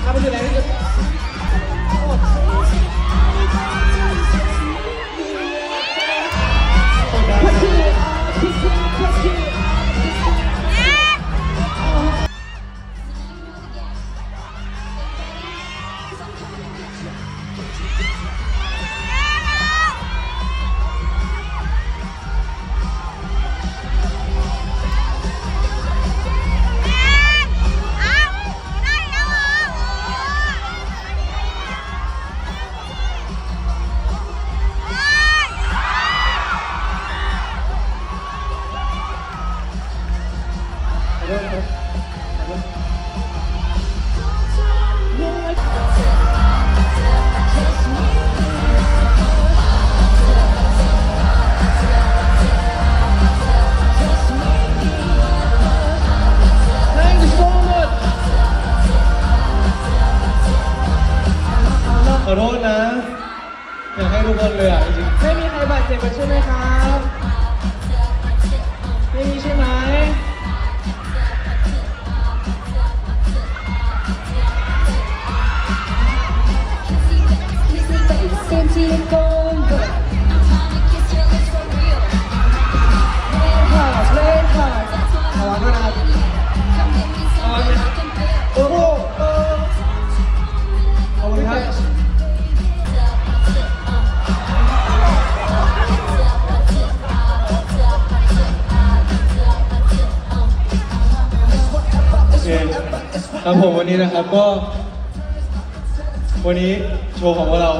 ที่สุดนะทำให้สุดแรงที่สุด ขอโทษนะ อยากให้ทุกคนเลยอะจริงไม่มีใครบาดเจ็บกันใช่ไหมครั ครับผมวันนี้นะครับก็ วันนี้โชว์ของพวกเรา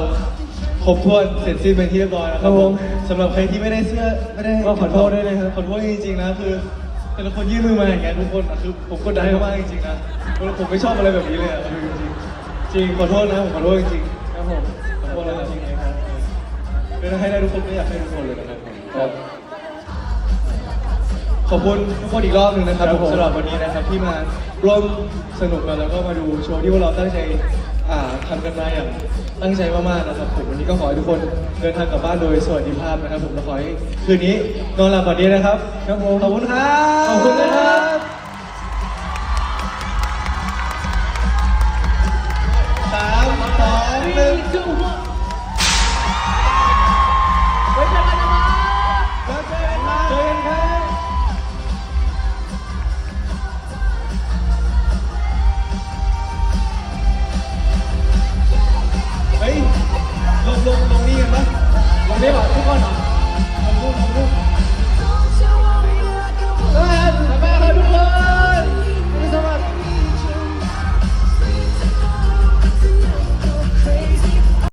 ครบถ้วนเสร็จสิ้นเป็นที่เรียบร้อยแล้วครับผมสำหรับใครที่ไม่ได้เสื้อไม่ได้ก็ขอโทษด้วยนะครับขอโทษจริงๆนะคือแต่ละคนยื่นมือมาอย่างเงี้ยทุกคนอะคือผมกดดันมากๆจริงๆนะผมไม่ชอบอะไรแบบนี้เลยอะคือจริงๆจริงขอโทษนะผมขอโทษจริงๆครับผมขอโทษแล้วจริงๆนะครับคือให้ได้ทุกคนก็อยากให้ทุกคนเลยนะครับผมก็ขอบคุณทุกคนอีกรอบหนึ่งนะครับครับผมสำหรับวันนี้นะครับที่มาร่วมสนุกกันแล้วก็มาดูโชว์ที่พวกเราตั้งใจอ่าทำกันมาอย่างตั้งใจมากๆนะครับผมวันนี้ก็ขอให้ทุกคนเดินทางกลับบ้านโดยสวัสดิภาพนะครับผมและขอให้คืนนี้นอนหลับฝันดีนะครับครับผมขอบคุณครับขอบคุณนะครับ